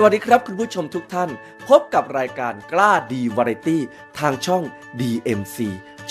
สวัสดีครับคุณผู้ชมทุกท่าน พบกับรายการกล้าดีวาไรตี้ทางช่อง DMC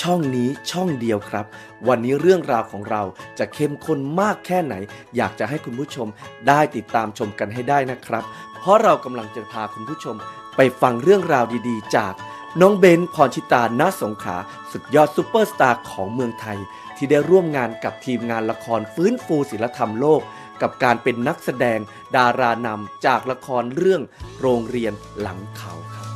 ช่องนี้ช่องเดียวครับ วันนี้เรื่องราวของเราจะเข้มข้นมากแค่ไหน อยากจะให้คุณผู้ชมได้ติดตามชมกันให้ได้นะครับ เพราะเรากำลังจะพาคุณผู้ชม ไปฟังเรื่องราวดีๆ จากน้องเบนพรชิตาณสงขา สุดยอดซูเปอร์สตาร์ของเมืองไทย ที่ได้ร่วมงานกับทีมงานละครฟื้นฟูศิลธรรมโลก กับการเป็นนักแสดงดารานำจากละครเรื่องโรงเรียนหลังเขาครับ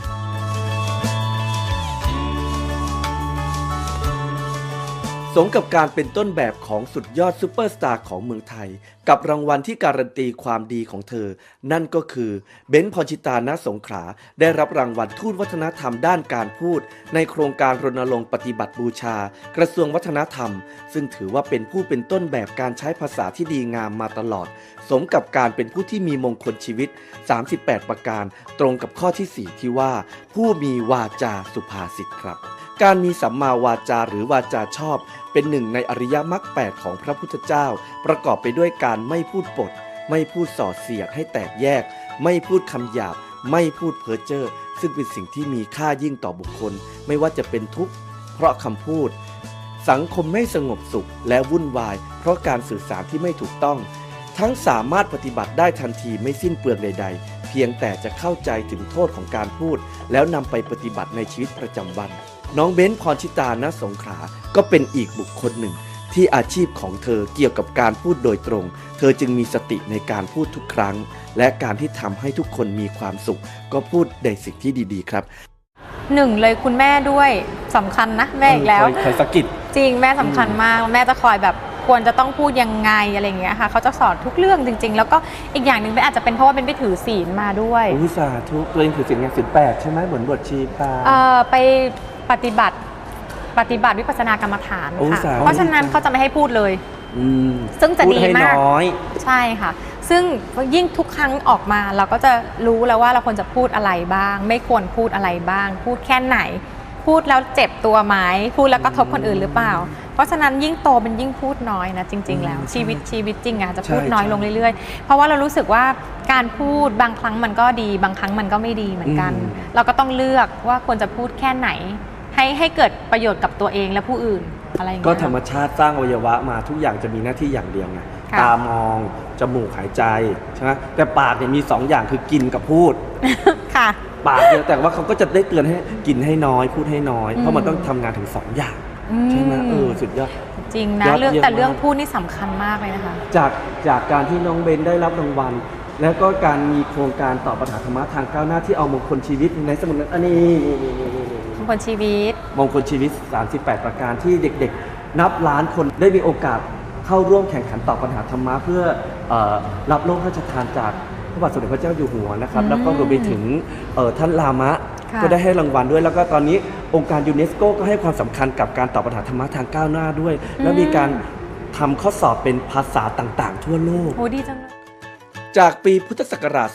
สมกับการเป็นต้นแบบของสุดยอดซูเปอร์สตาร์ของเมืองไทย กับรางวัลที่การันตีความดีของเธอ นั่นก็คือเบนซ์พรชิตาณสงขลาได้รับรางวัลทูตวัฒนธรรมด้านการพูด ในโครงการรณรงค์ปฏิบัติบูชา กระทรวงวัฒนธรรม ซึ่งถือว่าเป็นผู้เป็นต้นแบบการใช้ภาษาที่ดีงามมาตลอด สมกับการเป็นผู้ที่มีมงคลชีวิต 38 ประการ ตรงกับข้อที่ 4 ที่ว่า ผู้มีวาจาสุภาษิตครับ การมีสัมมาวาจาหรือวาจาชอบ เป็นหนึ่งในอริยมรรคแปดของพระพุทธเจ้า ประกอบไปด้วยการไม่พูดปด ไม่พูดส่อเสียดให้แตกแยก ไม่พูดคำหยาบ ไม่พูดเพ้อเจ้อซึ่งเป็นสิ่งที่มีค่ายิ่งต่อบุคคล ไม่ว่าจะเป็นทุกข์ เพราะคำพูด สังคมไม่สงบสุขและวุ่นวาย เพราะการสื่อสารที่ไม่ถูกต้อง ทั้งสามารถปฏิบัติได้ทันทีไม่สิ้นเปลืองใด ๆ เพียงแต่จะเข้าใจถึงโทษของการพูด แล้วนำไปปฏิบัติในชีวิตประจำวัน น้องเบ้นพรชิตาณสงขลาก็เป็นอีกบุคคลหนึ่ง ที่อาชีพของเธอเกี่ยวกับการพูดโดยตรง เธอจึงมีสติในการพูดทุกครั้ง และการที่ทำให้ทุกคนมีความสุข ก็พูดในสิ่งที่ดีๆ ครับ หนึ่งเลยคุณแม่ด้วยสำคัญนะแม่อีกแล้วคอยคอยสะกิด จริงแม่สำคัญมาก แม่จะคอยแบบควรจะต้องพูดยังไงอะไรอย่างเงี้ยค่ะเขาจะสอนทุกเรื่องจริง ๆ แล้วก็อีกอย่างหนึ่งเป็นอาจจะเป็นเพราะว่าเป็นไปถือศีลมาด้วย อุตสาห์ทุกตัวเองถือศีลไงศีลแปดใช่ไหมเหมือนบวชชีพราหมณ์ เอ่อไป ปฏิบัติปฏิบัติวิปัสสนากรรมฐานโอ้ค่ะสาว เพราะฉะนั้นเขาจะไม่ให้พูดเลย อืมซึ่งจะพูดีให้มาก น้อย ใช่ค่ะ ซึ่งยิ่งทุกครั้งออกมาเราก็จะรู้แล้วว่าเราควรจะพูดอะไรบ้าง ไม่ควรพูดอะไรบ้าง พูดแค่ไหน พูดแล้วเจ็บตัวไหมพูดแล้วกระทบคนอื่นหรือเปล่า เพราะฉะนั้นยิ่งโตเป็นยิ่งพูดน้อยนะจริง ๆ แล้วอืมชีวิตชีวิตจริงอะจะพูดใช่น้อยใช่ลงเรื่อยๆ เพราะว่าเรารู้สึกว่าการพูดบางครั้งมันก็ดี บางครั้งมันก็ไม่ดีเหมือนกัน อืม เราก็ต้องเลือกว่าควรจะพูดแค่ไหน ให้ให้เกิดประโยชน์กับตัวเองและผู้อื่นอะไรอย่างก็เงี้ยธรรมชาติสร้างอวัยวะมาทุกอย่างจะมีหน้าที่อย่างเดียวไงค่ะ ตามอง จมูกหายใจใช่ไหมแต่ปากเนี่ยมีสองอย่างคือกินกับพูด ค่ะ ปากเนี่ยแต่ว่าเขาก็จะได้เตือนให้กินให้น้อยพูดให้น้อยอืมเพราะมันต้องทำงานถึงสองอย่างใช่ไหมเออสุดยอด จริงนะยอดเรื่องเยี่ยมแต่เรื่องมาก พูดนี่สำคัญมากเลยนะคะ จากจากการที่น้องเบนได้รับรางวัล แล้วก็การมีโครงการตอบปัญหาธรรมะทางก้าวหน้าที่เอามงคลชีวิตในสมุดนั้นอันนี้นี่นี่นี่นี่นี่ม งคลชีวิต มงคลชีวิต 38 ประการที่เด็กๆ นับล้านคนได้มีโอกาสเข้าร่วมแข่งขันตอบปัญหาธรรมะเพื่อเออรับโล่พระราชทานจากพระบาทสมเด็จพระเจ้าอยู่หัวนะครับอืมแล้วก็รวมไปถึงเอ่อท่านลามะค่ะก็ได้ให้รางวัลด้วย แล้วก็ตอนนี้องค์การยูเนสโกก็ให้ความสำคัญกับการตอบปัญหาธรรมะทางก้าวหน้าด้วย แล้วมีการทำข้อสอบเป็นภาษาต่างๆ ทั่วโลกโอ้ดีจังเลยจากปีพุทธศักราช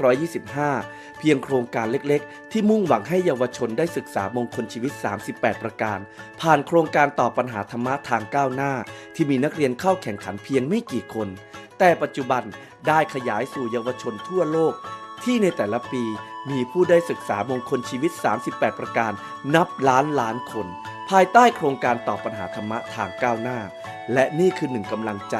2525 เพียงโครงการเล็กๆ ที่มุ่งหวังให้เยาวชนได้ศึกษามงคลชีวิต 38 ประการ ผ่านโครงการตอบปัญหาธรรมะทางก้าวหน้า ที่มีนักเรียนเข้าแข่งขันเพียงไม่กี่คน แต่ปัจจุบันได้ขยายสู่เยาวชนทั่วโลก ที่ในแต่ละปีมีผู้ได้ศึกษามงคลชีวิต 38 ประการ นับล้านล้านคน ภายใต้โครงการตอบปัญหาธรรมะทางก้าวหน้า และนี่คือหนึ่งกำลังใจ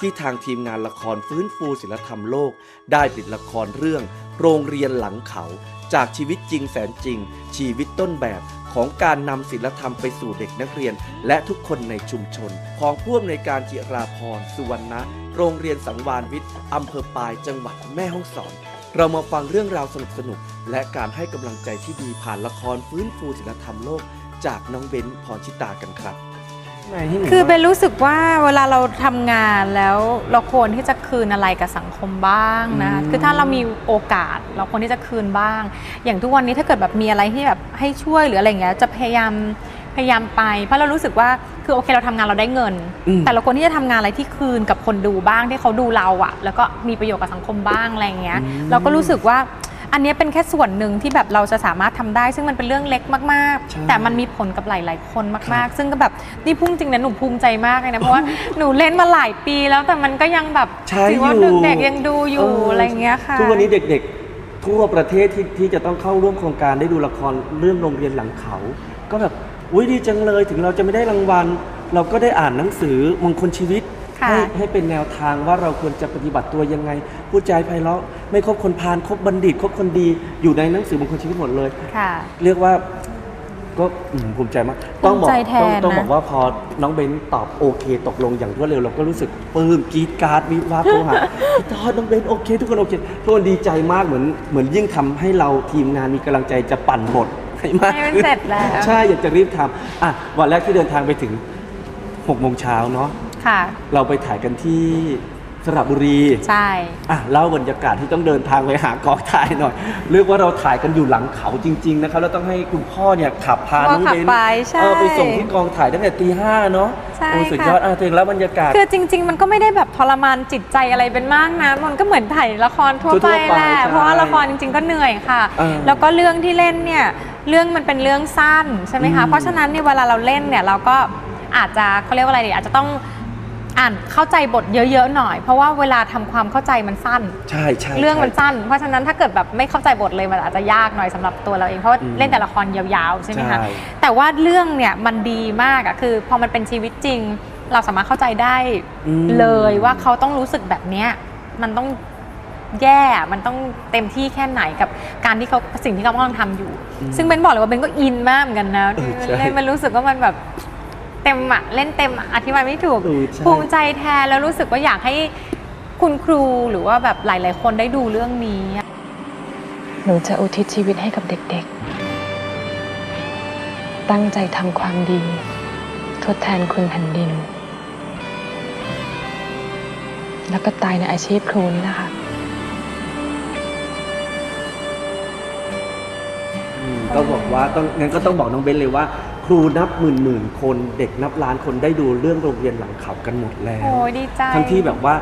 ที่ทางทีมงานละครฟื้นฟูศิลธรรมโลก ได้ผลิตละครเรื่อง โรงเรียนหลังเขา จากชีวิตจริงแสนจริง ชีวิตต้นแบบของการนำศิลธรรมไปสู่เด็กนักเรียน และทุกคนในชุมชน ของผู้อำนวยการจิราพรสุวรรณะ โรงเรียนสังวานวิทย์อำเภอปายจังหวัดแม่ฮ่องสอน เรามาฟังเรื่องราวสนุกๆและการให้กำลังใจที่ดีผ่านละครฟื้นฟูศิลธรรมโลก จากน้องเบนพรชิตากันครับ คือเบนรู้สึกว่าเวลาเราทำงานแล้วเราควรที่จะคืนอะไรกับสังคมบ้างนะอืมคือถ้าเรามีโอกาสเราควรที่จะคืนบ้าง อย่างทุกวันนี้ถ้าเกิดแบบมีอะไรที่แบบให้ช่วยหรืออะไรอย่างเงี้ยจะพยายามพยายามไป เพราะเรารู้สึกว่าคือโอเคเราทำงานเราได้เงินอืมแต่เราควรที่จะทำงานอะไรที่คืนกับคนดูบ้างที่เขาดูเราอะแล้วก็มีประโยชน์กับสังคมบ้างอะไรอย่างเงี้ยอืมเราก็รู้สึกว่า อันเนี้ยเป็นแค่ส่วนหนึ่งที่แบบเราจะสามารถทำได้ ซึ่งมันเป็นเรื่องเล็กมากใช่ๆแต่มันมีผลกับหลาย ๆ คนครัมากบๆซึ่งก็แบบนี่พุ่งจริงนะหนูภูมิใจมากเลยนะเพราะว่าหนูเล่นมาหลายปีแล้วแต่มันก็ยังแบบใช่ถืว่าอยู่เด็กๆยังดูอยู่เอะไรอย่างเงี้ยค่ะทุกวันนี้เด็กทั่วประเทศที่ที่จะต้องเข้าร่วมโครงการได้ดูละครเรื่องโรงเรียนหลังเขา ก็แบบอุ้ยดีจังเลยถึงเราจะไม่ได้รางวัล เราก็ได้อ่านหนังสือมงคลชีวิตค่ะ ให้ให้เป็นแนวทางว่าเราควรจะปฏิบัติตัวยังไง พูดใจาไพเราะไม่คบคนพาลคบบัณฑิตคบคนดีอยู่ในหนังสือมงคลชีวิตหมดเลย ค่ะ เรียกว่าก็อืมภูมิใจมาก ต้องบอกภูมิใจแทต้องนต้องนะ บอกว่าพอน้องเบนตอบโอเค ตกลงอย่างรวดเร็วเราก็รู้สึกปลื้มกรีดกราร์ดวิวาบโทรหาพี่ทอดน้องเบนโอเค ทุกคนโอเคทุกคนดีใจมากเหมือนเหมือนยิ่งทำให้เราทีมงานมีกำลังใจจะปั่นบทให้มากให้มันขึ้นเสร็จแล้ว ใช่อยากจะรีบทำอะวันแรกที่เดินทางไปถึง6โมงเช้าเนาะ ค่ะ เราไปถ่ายกันที่สระบุรีใช่อะเล่าบรรยากาศที่ต้องเดินทางไปหากองถ่ายหน่อย เรียกว่าเราถ่ายกันอยู่หลังเขาจริง ๆ นะครับ แล้วต้องให้คุณพ่อเนี่ยขับพาน้องพ่อขับเบนไปใช่เออไปส่งที่กองถ่ายตั้งแต่ตีห้าเนาะใช่โอ้สุดค่ะยอดอะถึงแล้วบรรยากาศ คือจริง ๆ มันก็ไม่ได้แบบทรมานจิตใจอะไรเป็นมากนะ มันก็เหมือนถ่ายละครทั่วทั่ไปวๆไปแหละใช่เพราะว่าละครจริง ๆ ก็เหนื่อยค่ะเออแล้วก็เรื่องที่เล่นเนี่ยเรื่องมันเป็นเรื่องสั้นใช่ไหมคะอืมเพราะฉะนั้นเนี่ยเวลาเราเล่นเนี่ยเราก็อาจจะเขาเรียกว่าอะไรดีอาจจะต้อง อ่านเข้าใจบทเยอะๆหน่อย เพราะว่าเวลาทำความเข้าใจมันสั้น ใช่ใช่เรื่องมันใช่สั้น เพราะฉะนั้นถ้าเกิดแบบไม่เข้าใจบทเลยมันอาจจะยากหน่อยสำหรับตัวเราเองเพราะว่าอืมเล่นแต่ละครยาวๆใช่ไหมคะใช่แต่ว่าเรื่องเนี่ยมันดีมากอะคือพอมันเป็นชีวิตจริง เราสามารถเข้าใจได้อืมเลยว่าเขาต้องรู้สึกแบบเนี้ยมันต้องแย่ มันต้องเต็มที่แค่ไหนกับการที่เขาสิ่งที่เขากำลังทำอยู่ ซึ่งเบนบอกเลยว่าเบนก็อินมากเหมือนกันนะเออใช่เล่นมันรู้สึกว่ามันแบบ เต็มอะเล่นเต็มอะอธิบายไม่ถูก เออใช่ ภูมิใจแทนแล้วรู้สึกว่าอยากให้คุณครูหรือว่าแบบหลาย ๆ คนได้ดูเรื่องนี้อะหนูจะอุทิศชีวิตให้กับเด็กๆ ตั้งใจทำความดี ทดแทนคุณแผ่นดิน แล้วก็ตายในอาชีพครูนี่แหละค่ะอืมก็บอกว่าต้องงั้นก็ต้องบอกน้องเบนเลยว่า ครูนับหมื่นหมื่นๆคนเด็กนับล้านคนได้ดูเรื่องโรงเรียนหลังเขากันหมดแล้ว โอ้ยดีใจ ทั้งที่แบบว่า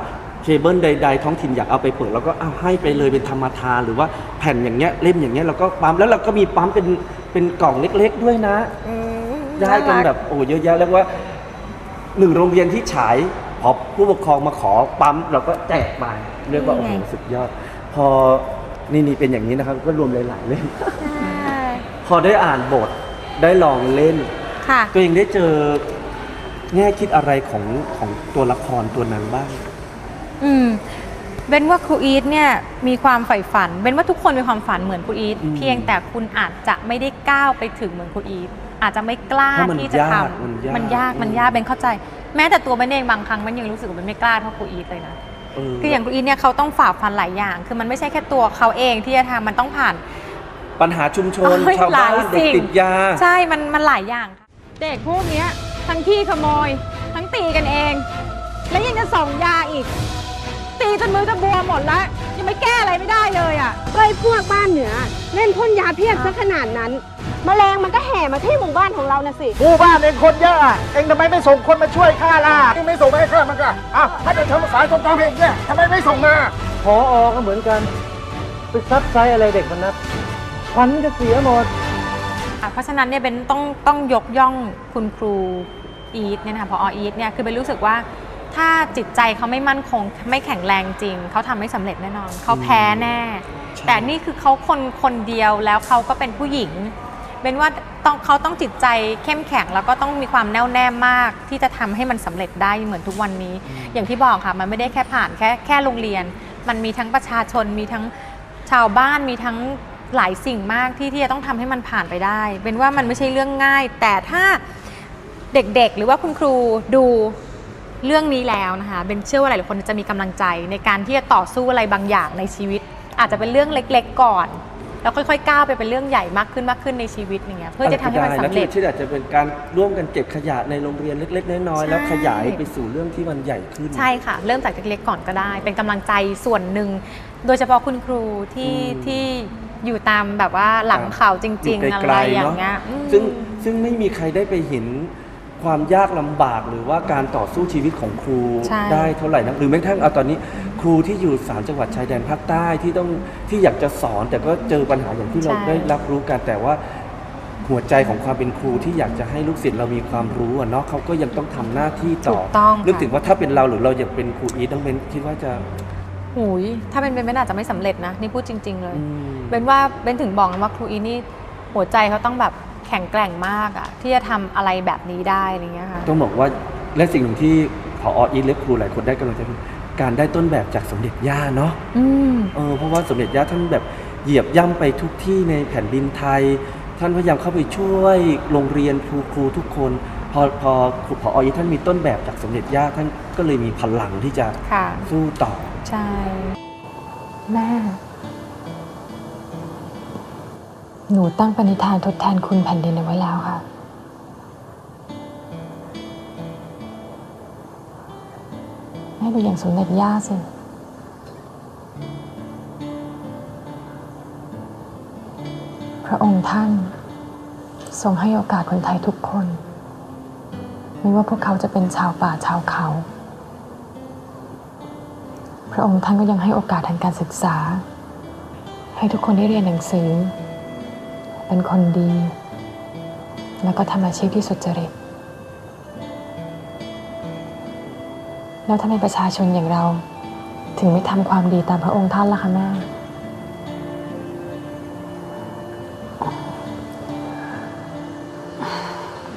เคเบิลใด ๆ ท้องถิ่นอยากเอาไปเปิดแล้วก็เอาให้ไปเลยเป็นธรรมทานหรือว่าแผ่นอย่างเงี้ยเล่มอย่างเงี้ยเราก็ปั๊มแล้วเราก็มีปั๊มเป็นเป็นกล่องเล็ก ๆ ด้วยนะ อืมได้กันแบบโอ้เยอะแยะแล้วว่าหนึ่งโรงเรียนที่ฉายพอผู้ปกครองมาขอปั๊มเราก็แจกไปเรียกว่าโอ้โหสุดยอด พอนี่นี่เป็นอย่างนี้นะครับ ก็รวมหลายๆเล่ม ใช่ พอได้อ่านบท ได้ลองเล่น ค่ะ ตัวเองได้เจอแง่คิดอะไรของของตัวละครตัวนั้นบ้าง อืมเบนว่าครูอีทเนี่ยมีความใฝ่ฝันเบนว่าทุกคนมีความฝันเหมือนครูอีทอืม เพียงแต่คุณอาจจะไม่ได้ก้าวไปถึงเหมือนครูอีทอาจจะไม่กล้าเพราะมันที่จะยากทำมันยากมันยากมันยากเบนเข้าใจ แม้แต่ตัวเบนเองบางครั้งเบนยังรู้สึกว่าเบนไม่กล้าเท่าครูอีทเลยนะเออคืออย่างครูอีทเนี่ยเขาต้องฝ่าฟันหลายอย่าง คือมันไม่ใช่แค่ตัวเขาเองที่จะทำมันต้องผ่าน ปัญหาชุมชนเอ้ยชาวบ้านหลายเด็กสิ่งติดยา ใช่มันมันหลายอย่างค่ะ เด็กพวกเนี้ยทั้งขี้ขโมย ทั้งตีกันเอง แล้วยังจะส่องยาอีก ตีจนมือจะบวมหมดแล้ว ยังไม่แก้อะไรไม่ได้เลยอะก็ไอ้พวกบ้านเหนือ เล่นพ่นยาเพียบซะขนาดนั้น แมลงมันก็แห่มาที่หมู่บ้านของเรานะสิ หมู่บ้านเองคนเยอะอะเองทำไมไม่ส่งคนมาช่วยข้าล่ะเองไม่ส่งมาให้ข้ามันก็อ้าวถ้าจะทำสายตรงกลางเพลงเนี่ยทำไมไม่ส่งมา พออก็เหมือนกัน ไปซัดไซอะไรเด็กมันนัก ควันจะเสียหมด อะเพราะฉะนั้นเนี่ยเบนต้องต้องยกย่องคุณครูอีทเนี่ยนะคะพออีทเนี่ยคือเบนรู้สึกว่าถ้าจิตใจเขาไม่มั่นคง ไม่แข็งแรงจริง เขาทำไม่สำเร็จแน่นอน เขาแพ้แน่ใช่แต่นี่คือเขาคนคนเดียวแล้วเขาก็เป็นผู้หญิงเบนว่าต้องเขาต้องจิตใจเข้มแข็งแล้วก็ต้องมีความแน่วแน่มาก ที่จะทำให้มันสำเร็จได้เหมือนทุกวันนี้ อย่างที่บอกค่ะมันไม่ได้แค่ผ่านแค่แค่โรงเรียน มันมีทั้งประชาชนมีทั้งชาวบ้านมีทั้ง หลายสิ่งมากที่ที่จะต้องทำให้มันผ่านไปได้ เป็นว่ามันไม่ใช่เรื่องง่าย แต่ถ้าเด็กๆ หรือว่าคุณครูดูเรื่องนี้แล้วนะคะเป็นเชื่อว่าหลายๆคนจะมีกำลังใจในการที่จะต่อสู้อะไรบางอย่างในชีวิต อาจจะเป็นเรื่องเล็ก ๆ ก่อน แล้วค่อยๆก้าวไปเป็นเรื่องใหญ่มากขึ้นมากขึ้นในชีวิตอย่างเงี้ยเพื่อจะทำให้มันสำเร็จที่อาจจะเป็นการร่วมกันเก็บขยะในโรงเรียนเล็ก ๆ น้อยๆใช่แล้วขยายไปสู่เรื่องที่มันใหญ่ขึ้น ใช่ค่ะ เริ่มจากเล็กๆก่อนก็ได้ เป็นกำลังใจส่วนหนึ่ง โดยเฉพาะคุณครูที่อืมที่ อยู่ตามแบบว่าหลังเขาจริง ๆ อะไรอย่างเงี้ยอืมซึ่งซึ่งไม่มีใครได้ไปเห็นความยากลำบากหรือว่าการต่อสู้ชีวิตของครูใช่ได้เท่าไหร่นะหรือแม้กระทั่งเอาตอนนี้ ครูที่อยู่สามจังหวัดชายแดนภาคใต้ที่ต้องที่อยากจะสอน แต่ก็เจอปัญหาอย่างที่เราได้รับรู้กันแต่ว่าหัวใจของความเป็นครูที่อยากจะให้ลูกศิษย์เรามีความรู้อะเนาะเขาก็ยังต้องทำหน้าที่ต่ถูอกต้องนึกถึงค่ะว่าถ้าเป็นเราหรือเราอยากเป็นครูอีทต้องเป็นคิดว่าจะ หูยถ้าเป็นเบนเบนอาจจะไม่สำเร็จนะนี่พูดจริง ๆ เลยอืมเบนว่าเบนถึงบอกนะว่าครูอีนี่หัวใจเขาต้องแบบแข็งแกร่งมากอะที่จะทำอะไรแบบนี้ได้อะไรเงี้ยค่ะต้องบอกว่าและสิ่งหนึ่งที่พออีทและครูหลายคนได้กำลังใจคือการได้ต้นแบบจากสมเด็จย่าเนาะอืมเออเพราะว่าสมเด็จย่าท่านแบบเหยียบย่ำไปทุกที่ในแผ่นดินไทย ท่านพยายามเข้าไปช่วยโรงเรียนครูครูทุกคน พอพอครูพออีทท่านมีต้นแบบจากสมเด็จย่าท่านก็เลยมีพลังที่จะค่ะสู้ต่อ ใช่แม่ หนูตั้งปณิธานทดแทนคุณแผ่นดินเอาไว้แล้วค่ะ แม่ดูอย่างสมเด็จย่าสิพระองค์ท่านทรงให้โอกาสคนไทยทุกคน ไม่ว่าพวกเขาจะเป็นชาวป่าชาวเขา พระองค์ท่านก็ยังให้โอกาสทางการศึกษา ให้ทุกคนได้เรียนหนังสือ เป็นคนดี แล้วก็ทำอาชีพที่สุจริต แล้วทำไมประชาชนอย่างเรา ถึงไม่ทำความดีตามพระองค์ท่านล่ะคะแม่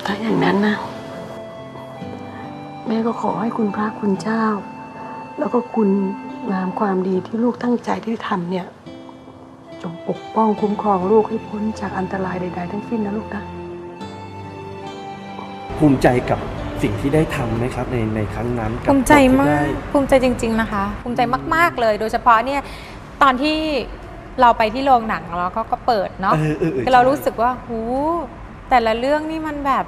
ถ้าอย่างนั้นนะแม่ก็ขอให้คุณพระคุณเจ้า แล้วก็คุณ งามความดีที่ลูกตั้งใจที่ทำเนี่ย จงปกป้องคุ้มครองลูกให้พ้นจากอันตรายใด ๆ ทั้งสิ้นนะลูกนะ ภูมิใจกับสิ่งที่ได้ทำไหมครับในในครั้งนั้นกับภูมิใจบทที่มาได้กภูมิใจจริง ๆ นะคะ ภูมิใจมาก ๆ เลย โดยเฉพาะเนี่ยตอนที่เราไปที่โรงหนังแล้วก็ก็เปิดเนาะเออเออเออคือเราใช่รู้สึกว่าหูแต่ละเรื่องนี่มันแบบ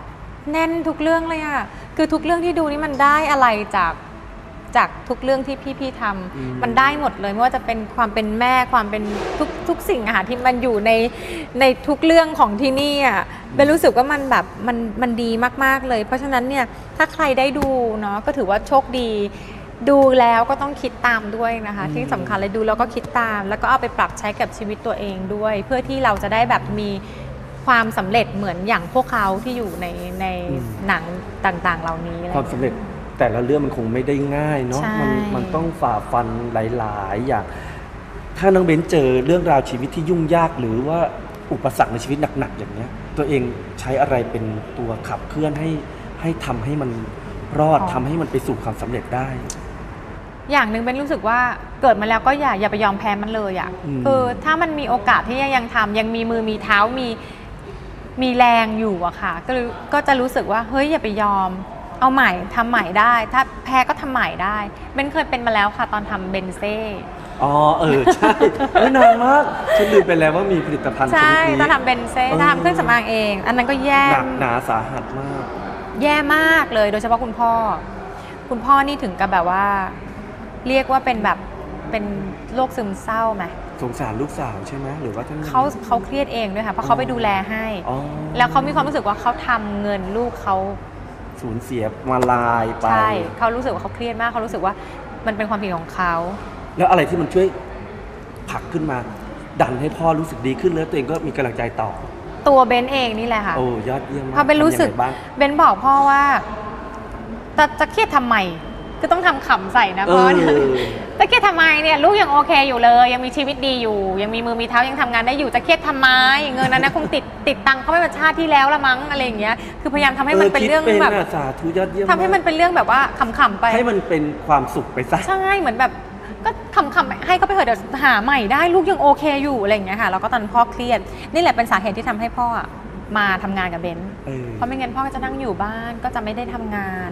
แน่นทุกเรื่องเลยอะคือทุกเรื่องที่ดูนี่มันได้อะไรจาก จากทุกเรื่องที่พี่ๆทำมันได้หมดเลยไม่ว่าจะเป็นความเป็นแม่ความเป็นทุกทุกสิ่งอะค่ะที่มันอยู่ในในทุกเรื่องของที่นี่อะเบนรู้สึกว่ามันแบบมันมันดีมากๆเลย เพราะฉะนั้นเนี่ยถ้าใครได้ดูเนาะก็ถือว่าโชคดีดูแล้วก็ต้องคิดตามด้วยนะคะ ที่สำคัญเลยดูแล้วก็คิดตาม แล้วก็เอาไปปรับใช้กับชีวิตตัวเองด้วย เพื่อที่เราจะได้แบบมีความสำเร็จเหมือนอย่างพวกเขาที่อยู่ในในอืมหนังต่างๆ เหล่านี้อะไรความสำเร็จ แต่ละเรื่องมันคงไม่ได้ง่ายเนาะใช่มันมันต้องฝ่าฟันหลายๆ อย่าง ถ้าน้องเบนเจอเรื่องราวชีวิตที่ยุ่งยากหรือว่าอุปสรรคในชีวิตหนักๆอย่างเนี้ย ตัวเองใช้อะไรเป็นตัวขับเคลื่อนให้ให้ทำให้มันรอดทำให้มันไปสู่ความสำเร็จได้ อย่างหนึ่งเป็นรู้สึกว่าเกิดมาแล้วก็อย่าอย่าไปยอมแพ้มันเลยอะ่ะอืม คือถ้ามันมีโอกาสที่ยังทำยังมีมือมีเท้ามีมีแรงอยู่อะค่ะ ก็เลยก็จะรู้สึกว่าเฮ้ยอย่าไปยอม เอาใหม่ทำใหม่ได้ ถ้าแพ้ก็ทำใหม่ได้เบนเคยเป็นมาแล้วค่ะตอนทำเบนเซ่อ๋อเออใช่ไม่นานมากฉันลืมไปแล้วว่ามีผลิตภัณฑ์ชใช่นิดนี้ตอนทำเบนเซ่เออถ้าทำเครื่องสำอางเอง อันนั้นก็แย่หนักหนาสาหัสมาก แย่มากเลยโดยเฉพาะคุณพ่อ คุณพ่อนี่ถึงกับแบบว่า เรียกว่าเป็นแบบเป็นโรคซึมเศร้าไหมสงสารลูกสาวใช่ไหมหรือว่าท่านเขาเขาเครียดเองด้วยค่ะเพราะเขาไปดูแลให้อ๋อแล้วเขามีความรู้สึกว่าเขาทำเงินลูกเขา สูญเสียมาลายไป ใช่เขารู้สึกว่าเขาเครียดมากเขารู้สึกว่ามันเป็นความผิดของเขา แล้วอะไรที่มันช่วยผลักขึ้นมา ดันให้พ่อรู้สึกดีขึ้นแล้วตัวเองก็มีกำลังใจต่อ ตัวเบนเองนี่แหละค่ะโอ้ยอดเยี่ยมมากพอเบนรู้สึกทำยังไงบ้างเบนบอกพ่อว่าจะจะเครียดทำไม คือต้องทำขำใส่นะเอพ่ออจะเครียดทำไมเนี่ยลูกยังโอเคอยู่เลย ยังมีชีวิตดีอยู่ ยังมีมือมีเท้ายังทำงานได้อยู่จะเครียดทำไมเงินนั้นนะคงติดติดตังค์เขาไม่มาชาติที่แล้วละมั้งอะไรอย่างเงี้ยคือพยายามทำให้มันเป็นเรื่องคิดแบบะสาธุยอดเยี่ยมทำให้มันเป็นเรื่องแบบว่าขำๆไป ให้มันเป็นความสุขไปซะ ใช่เหมือนแบบก็ขำๆไปให้เขาไปเถอะเดี๋ยวหาใหม่ได้ลูกยังโอเคอยู่อะไรอย่างเงี้ยค่ะแล้วก็ตอนนนพ่อเครียด นี่แหละเป็นสาเหตุที่ทำให้พ่ออะมาทำงานกับเบนซ์เออ เพราะไม่งั้นพ่อก็จะนั่งอยู่บ้านก็จะไม่ได้ทำงาน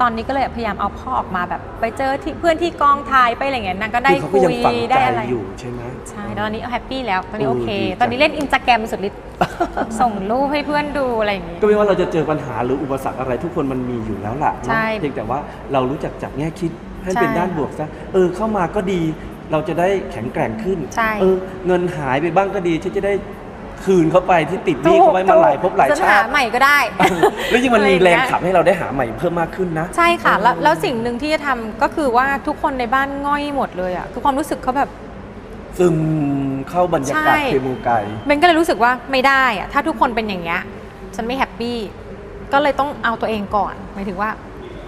ตอนนี้ก็เลยพยายามเอาพ่อออกมาแบบ ไปเจอที่เพื่อนที่กองถ่ายไปอะไรเงี้ยนางก็ได้คือเขาก็คุยังยฝังใจได้อะไรอยู่ใช่ไหม ใช่ตอนนี้แฮปปี้แล้วตอนนี้โอ้โอเคดีจัง ตอนนี้เล่นอินสตาแกรมสุดฤทธิ์ ส่งรูปให้เพื่อนดูอะไรอย่างงี้ ก็ไม่ว่าเราจะเจอปัญหาหรืออุปสรรคอะไรทุกคนมันมีอยู่แล้วล่ะเนอะใช่เพียงแต่ว่าเรารู้จักจับแง่คิดให้ใช่เป็นด้านบวกซะเออเข้ามาก็ดี เราจะได้แข็งแกร่งขึ้นใช่ เออเงินหายไปบ้างก็ดีฉันจะได้ คืนเขาไปที่ติดหนี้เขาไว้มาหลายภพหลายจะชาหาติใหม่ก็ได้ แล้วยิ่งมันมีอะไรอย่างแรเงี้งยขับให้เราได้หาใหม่เพิ่มมากขึ้นนะ ใช่ค่ะ แล้วแล้วสิ่งหนึ่งที่จะทำก็คือว่าทุกคนในบ้านง่อยหมดเลยอะคือความรู้สึกเขาแบบ ซึมเข้าบรรยากาศใช่ เคมูไกเบนก็เลยรู้สึกว่าไม่ได้อะถ้าทุกคนเป็นอย่างเงี้ยฉันไม่แฮปปี้ก็เลยต้องเอาตัวเองก่อนหมายถึงว่า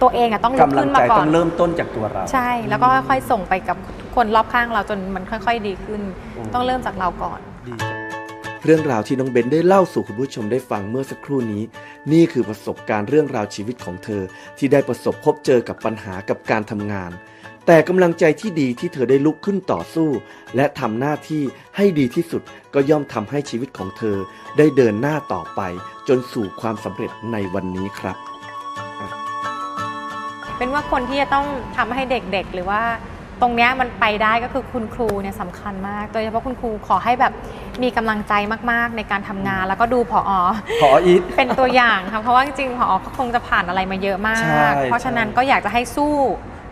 ตัวเองอะต้องลุกกำลังขึ้นใจมาก่อต้อนงเริ่มต้นจากตัวเรา ใช่แล้วก็ค่อยๆส่งไปกับคนรอบข้างเราจนมันค่อย ๆ ดีขึ้น อืม ต้องเริ่มจากเราก่อน ดีจัง เรื่องราวที่น้องเบนได้เล่าสู่คุณผู้ชมได้ฟังเมื่อสักครู่นี้ นี่คือประสบการณ์เรื่องราวชีวิตของเธอ ที่ได้ประสบพบเจอกับปัญหากับการทำงาน แต่กำลังใจที่ดีที่เธอได้ลุกขึ้นต่อสู้ และทำหน้าที่ให้ดีที่สุดก็ย่อมทำให้ชีวิตของเธอ ได้เดินหน้าต่อไป จนสู่ความสำเร็จในวันนี้ครับ เป็นว่าคนที่จะต้องทำให้เด็กๆ หรือว่า ตรงเนี้ยมันไปได้ก็คือคุณครูเนี่ยสำคัญมาก โดยเฉพาะคุณครูขอให้แบบมีกำลังใจมากๆในการทำงาน แล้วก็ดูผอ ขออีท เป็นตัวอย่างค่ะเพราะว่าจริงๆผอเขาคงจะผ่านอะไรมาเยอะมาใช่ก เพราะฉะนั้นใช่ ก็อยากจะให้สู้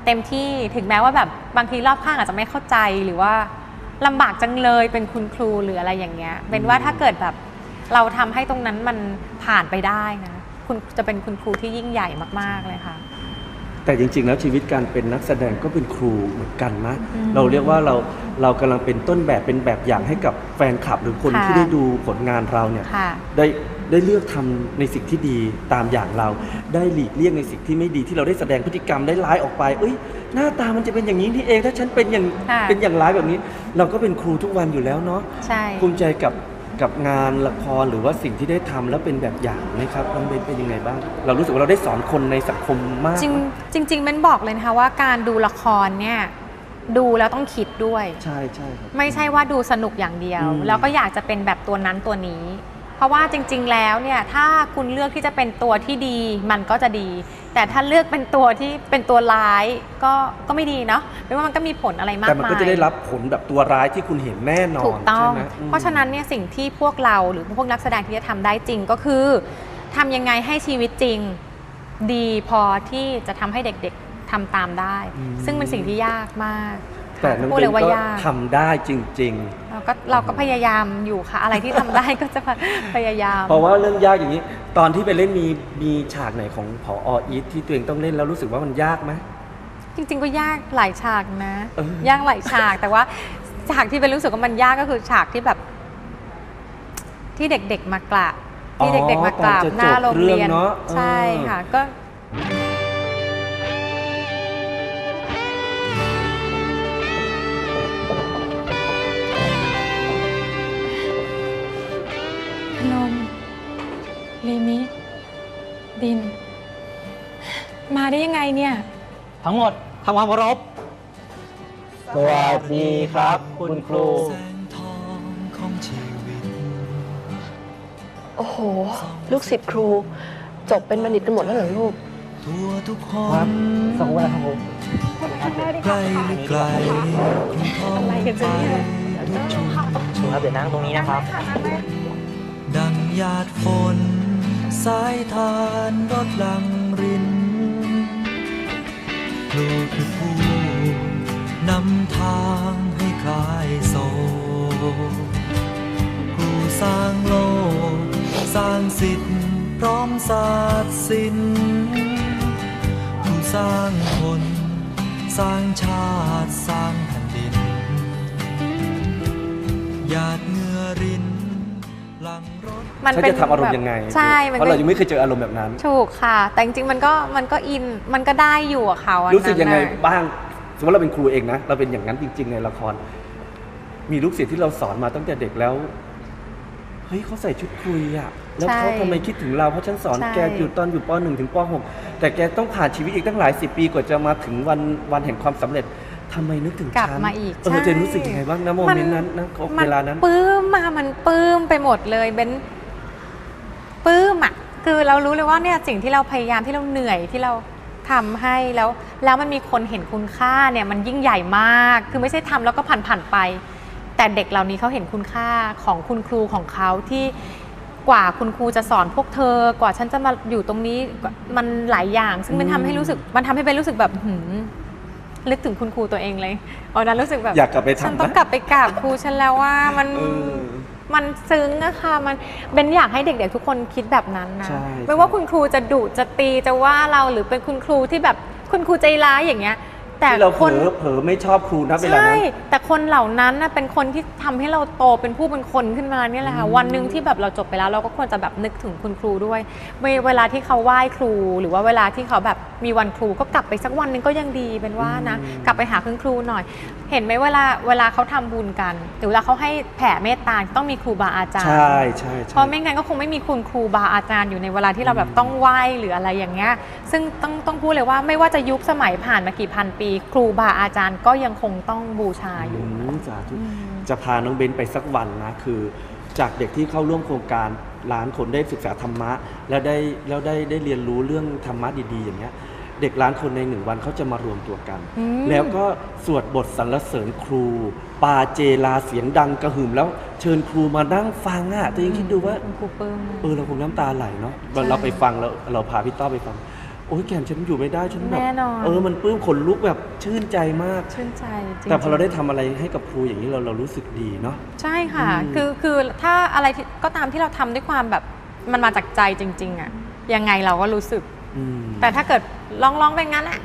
เต็มที่ถึงแม้ว่าแบบบางทีรอบข้างอาจจะไม่เข้าใจหรือว่าลำบากจังเลยเป็นคุณครูหรืออะไรอย่างเงี้ยเป็นว่าถ้าเกิดแบบเราทำให้ตรงนั้นมันผ่านไปได้นะคุณจะเป็นคุณครูที่ยิ่งใหญ่มากๆเลยค่ะ แต่จริง ๆ แล้วชีวิตการเป็นนักแสดงก็เป็นครูเหมือนกันนะอืมเราเรียกว่าเราเรากำลังเป็นต้นแบบเป็นแบบอย่างให้กับแฟนคลับ หรือคนค่ะที่ได้ดูผลงานเราเนี่ยค่ะ ได้ได้เลือกทำในสิ่งที่ดีตามอย่างเรา ได้หลีกเลี่ยงในสิ่งที่ไม่ดีที่เราได้แสดงพฤติกรรมได้ร้ายออกไป เอ้ย หน้าตามันจะเป็นอย่างนี้ที่เองถ้าฉันเป็นอย่างค่ะ เป็นอย่างร้ายแบบนี้ เราก็เป็นครูทุกวันอยู่แล้วเนาะ ใช่ ภูมิใจกับ กับงานละครหรือว่าสิ่งที่ได้ทำแล้วเป็นแบบอย่างไหมครับน้องเบนเป็นยังไงบ้าง เรารู้สึกว่าเราได้สอนคนในสังคมมากจริงจริงๆเบนบอกเลยนะคะว่าการดูละครเนี่ยดูแล้วต้องคิดด้วย ใช่ใช่ครับไม่ใช่ว่าดูสนุกอย่างเดียวอืมแล้วก็อยากจะเป็นแบบตัวนั้นตัวนี้ เพราะว่าจริง ๆ แล้วเนี่ยถ้าคุณเลือกที่จะเป็นตัวที่ดีมันก็จะดี แต่ถ้าเลือกเป็นตัวที่เป็นตัวร้ายก็ก็ไม่ดีเนาะไม่ว่ามันก็มีผลอะไรมากแต่มายมันก็จะได้รับผลแบบตัวร้ายที่คุณเห็นแน่นอนถูกต้องใช่ไหมอืมเพราะฉะนั้นเนี่ยสิ่งที่พวกเราหรือพวกนักแสดงที่จะทำได้จริงก็คือทำยังไงให้ชีวิตจริงดีพอที่จะทำให้เด็กๆทำตามได้ ซึ่งเป็นสิ่งที่ยากมาก แต่น้องพูดเบเลยนว่าก็ยาก ทำได้จริงๆเราก็เราก็พยายามอยู่ค่ะ อะไรที่ทำได้ก็จะพยายามเพราะว่าเรื่องยากอย่างนี้ ตอนที่ไปเล่นมีมีฉากไหนของผออีทที่ตัวเองต้องเล่นแล้วรู้สึกว่ามันยากไหม จริงๆ ก็ยากหลายฉากนะ เออ ยากหลายฉาก แต่ว่าฉากที่เป็นรู้สึกว่ามันยากก็คือฉากที่แบบ ที่เด็กๆมากราบที่เด็กๆมากราบอ๋อก่อนจะหน้าจบโรงเรียน เรื่องเนอะใช่เออค่ะ ก็ มาได้ยังไงเนี่ย ทั้งหมดทำความเคารพสวัสดีครับ คุณครู โอ้โห ลูกศิษย์ครู จบเป็นบัณฑิตกันหมดแล้วเหรอลูกครับสองวันครับผมใกล้หรือไกลอะไรกันจะเนี่ยครับเดี๋ยวนั่งตรงนี้นะครับ ดังหยาดฝน สายทานรถลัง รินครูคือผู้นำทางให้คลายโศกผู้สร้างโลก สร้างสิทธิ์พร้อมศาสตร์ศิลป์ผู้สร้างคน สร้างชาติสร้างแผ่นดินหยาด มันเขาเป็นจะทำอารมณ์ยังไงใช่มันเพราะก็เรายังไม่เคยเจออารมณ์แบบนั้น ถูกค่ะ แต่จริงๆมันก็มันก็อินมันก็ได้อยู่อะค่ะวันนั้นรู้สึกยังไงน่ะ บ้าง สมมติเราเป็นครูเองนะ เราเป็นอย่างนั้นจริง ๆ ในละคร มีลูกศิษย์ที่เราสอนมาตั้งแต่เด็กแล้ว เฮ้ยเขาใส่ชุดคุยอะแล้วเขาใช่ทำไมคิดถึงเรา เพราะฉันสอนใช่ แกอยู่ตอนอยู่ป .1 ถึงป .6 แต่แกต้องผ่านชีวิตอีกตั้งหลายสิบปีกว่าจะมาถึงวันวันแห่งความสำเร็จทำไมนึกถึงกลับฉันมาอีกเออใช่เจนรู้สึกยังไงบ้างนะโมเมนต์นั้นนะมัเวลานั้น ปลื้มมามันปลื้มไปหมดเลยเบน ปลื้มอะคือเรารู้เลยว่าเนี่ยสิ่งที่เราพยายามที่เราเหนื่อยที่เราทำให้แล้วแล้วมันมีคนเห็นคุณค่าเนี่ยมันยิ่งใหญ่มาก คือไม่ใช่ทำแล้วก็ผ่านผ่านๆไป แต่เด็กเหล่านี้เขาเห็นคุณค่าของคุณครูของเขาที่กว่าคุณครูจะสอนพวกเธอ กว่าฉันจะมาอยู่ตรงนี้มันหลายอย่าง ซึ่งมันทำให้รู้สึกมันทำให้เบนรู้สึกแบบหืมนึกถึงคุณครูตัวเองเลยวันนั้นรู้สึกแบบอยากกลับไปทำฉันต้องนะกลับไปกราบครูฉันแล้วว่ามันเออ มันซึ้งอะค่ะมันเบนอยากให้เด็กๆทุกคนคิดแบบนั้นนะ ใช่ ไม่ว่าคุณครูจะดุจะตีจะว่าเราหรือเป็นคุณครูที่แบบคุณครูใจร้ายอย่างเงี้ย แต่ที่เราเผคลนอเผลอไม่ชอบครูนะเวลาใช่นั้น แต่คนเหล่านั้นน่ะเป็นคนที่ทำให้เราโตเป็นผู้เป็นคนขึ้นมาเนี่ยแหละค่ะวันหนึ่งที่แบบเราจบไปแล้วเราก็ควรจะแบบนึกถึงคุณครูด้วยเวเวลาที่เขาไหว้ครู หรือว่าเวลาที่เขาแบบมีวันครูก็กลับไปสักวันหนึงก็ยังดีเป็นว่านะ อืม กลับไปหาคุณครูหน่อย เห็นไหมเวลาเวลาเขาทำบุญกันหรือเวลาเขาให้แผ่เมตตาต้องมีครูบาอาจารย์ ใช่ใช่ใช่เพราะไม่งั้นก็คงไม่มีคุณครูบาอาจารย์อยู่ในเวลาที่เราแบบต้องไหว้หรืออะไรอย่างเงี้ย ซึ่งต้องต้องพูดเลยว่าไม่ว่าจะยุคสมัยผ่านมากี่พันปีครูบาอาจารย์ก็ยังคงต้องบูชาอยู่ อืมสาธุอืมจะพาน้องเบนไปสักวันนะคือ จากเด็กที่เข้าร่วมโครงการล้านคนได้ศึกษาธรรมะ แล้วได้แล้วได้ได้เรียนรู้เรื่องธรรมะดีๆ อย่างเงี้ย เด็กล้านคนในหนึ่งวันเขาจะมารวมตัวกัน อืม แล้วก็สวดบทสรรเสริญครู ปาเจลาเสียงดังกระหึ่มแล้วเชิญครูมานั่งฟังอะตัวเองคิดดูว่า คุณครูปลื้ม เออเราคงน้ำตาไหลเนาะใช่เราไปฟังเราเราพาพี่ต้อไปฟัง โอ้ยแกมฉันอยู่ไม่ได้ฉันแบบแน่นอน เออมันปลื้มขนลุกแบบชื่นใจมาก ชื่นใจจริงๆแต่พอเราได้ทำอะไรให้กับครูอย่างนี้เราเรารู้สึกดีเนาะ ใช่ค่ะ อืม คือคือถ้าอะไรที่ก็ตามที่เราทำด้วยความแบบมันมาจากใจจริง ๆอะยังไงเราก็รู้สึก อืมแต่ถ้าเกิดร้องร้องไปงั้นอะ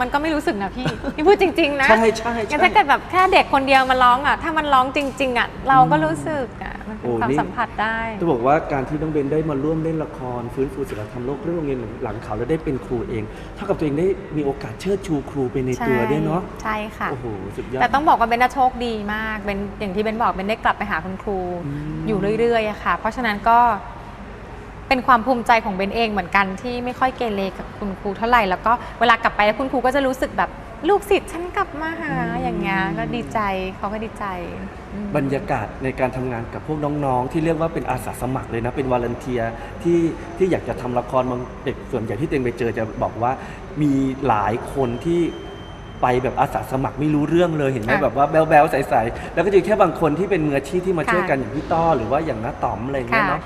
มันก็ไม่รู้สึกนะพี่ พี่พูดจริง ๆ นะใช่ใช่งั้นใช่ถ้าเกิดแบบแค่เด็กคนเดียวมาร้องอะถ้ามันร้องจริง ๆอะเราก็รู้สึกอะมันเป็นโอ้ความนี่สัมผัสได้จะบอกว่าการที่น้องเบนได้มาร่วมเล่นละคร ฟื้นฟูศิลธรรมโลกเรื่องโรงเรียนหลังเขาแล้วได้เป็นครูเองเท่ากับตัวเองได้มีโอกาสเชิดชูครูไปในตัวด้วยเนาะใช่ค่ะโอ้โหสุดยอดแต่ต้องบอกว่าเบนน่ะโชคดีมากเบนอย่างที่เบนบอกเบนได้กลับไปหาคุณครูอืมอยู่เรื่อยๆอะค่ะ เพราะฉะนั้นก็ เป็นความภูมิใจของเบนเองเหมือนกันที่ไม่ค่อยเกเรกับคุณครูเท่าไหร่แล้วก็เวลากลับไปแล้วคุณครูก็จะรู้สึกแบบลูกศิษย์ฉันกลับมาหาอย่างเงี้ยก็ดีใจเขาก็ดีใจอืม บรรยากาศในการทำงานกับพวกน้องๆ ที่เรียกว่าเป็นอาสาสมัครเลยนะ เป็นวาเลนเทียที่ที่อยากจะทำละครบางเด็กส่วนใหญ่ที่เต็งไปเจอจะบอกว่ามีหลายคนที่ไปแบบอาสาสมัครไม่รู้เรื่องเลยเห็นไหมค่ะแบบว่าแบ๊วๆใสๆแล้วก็จะมีแค่บางคนที่เป็นมืออาชีพที่มาค่ะช่วยกันอย่างพี่ต้อหรือว่าอย่างน้าต๋อมอะไรอย่างเงี้ยค่ะ เนาะ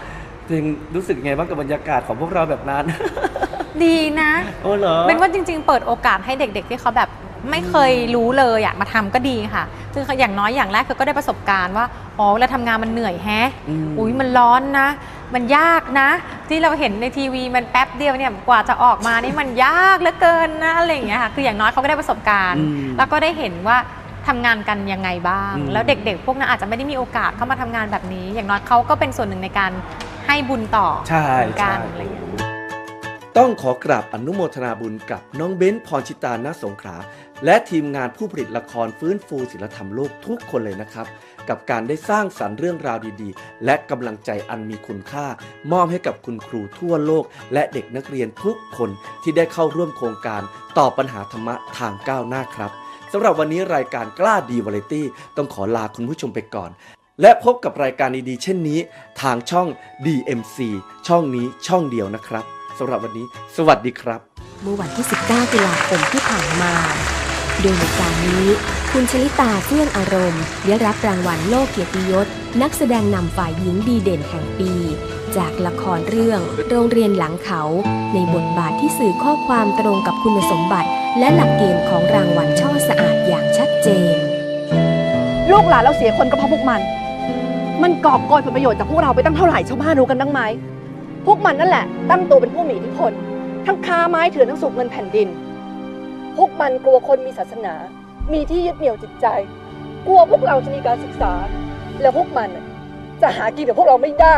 เต็งรู้สึกไงบ้างกับบรรยากาศของพวกเราแบบนั้น ดีนะโอ้เหรอ เป็นว่าจริง ๆ เปิดโอกาสให้เด็ก ๆ ที่เขาแบบไม่เคยรู้เลยอยากมาทำก็ดีค่ะคืออย่างน้อยอย่างแรกคือก็ได้ประสบการณ์ว่าอ๋อเวลาทำงานมันเหนื่อยแฮะอืมอุ้ยมันร้อนนะ มันยากนะ ที่เราเห็นในทีวีมันแป๊บเดียวเนี่ยกว่าจะออกมานี่มันยากเหลือเกินนะอะไรอย่างเงี้ยค่ะคืออย่างน้อยเขาก็ได้ประสบการณ์อืมแล้วก็ได้เห็นว่าทำงานกันยังไงบ้างอืมแล้วเด็กๆ พวกนั้นอาจจะไม่ได้มีโอกาสเข้ามาทำงานแบบนี้ อย่างน้อยเขาก็เป็นส่วนหนึ่งในการ ให้บุญต่อใช่เหมือนกัใช่นอะไรอย่างเงี้ยต้องขอกราบอนุโมทนาบุญกับน้องเบ้นพรชิตาณสงขลาและทีมงานผู้ผลิตละครฟื้นฟูศิลธรรมโลกทุกคนเลยนะครับ กับการได้สร้างสรรค์เรื่องราวดีๆ และกำลังใจอันมีคุณค่า มอบให้กับคุณครูทั่วโลก และเด็กนักเรียนทุกคนที่ได้เข้าร่วมโครงการตอบปัญหาธรรมะทางก้าวหน้าครับสำหรับวันนี้รายการกล้าดีวาไรตี้ต้องขอลาคุณผู้ชมไปก่อน และพบกับรายการดีๆเช่นนี้ ทางช่อง DMC ช่องนี้ช่องเดียวนะครับสำหรับวันนี้ สวัสดีครับ เมื่อวันที่ 19 ตุลาคมที่ผ่านมา โดยในการนี้ คุณชลิตาเฟื่องอารมณ์ ได้รับรางวัลโลกเกียรติยศ นักแสดงนำฝ่ายหญิงดีเด่นแห่งปี จากละครเรื่องโรงเรียนหลังเขา ในบทบาทที่สื่อข้อความตรงกับคุณสมบัติ และหลักเกณฑ์ของรางวัลช่อสะอาดอย่างชัดเจน ลูกหลานเราเสียคนก็เพราะพวกมัน มันกอบโกยผลประโยชน์จากพวกเราไปตั้งเท่าไหร่ชาวบ้านรู้กันตั้งไหมพวกมันนั่นแหละ ตั้งตัวเป็นผู้มีอิทธิพล ทั้งค้าไม้เถื่อนทั้งสูบเงินแผ่นดิน พวกมันกลัวคนมีศาสนา มีที่ยึดเหนี่ยวจิตใจ กลัวพวกเราจะมีการศึกษา แล้วพวกมันจะหากินกับพวกเราไม่ได้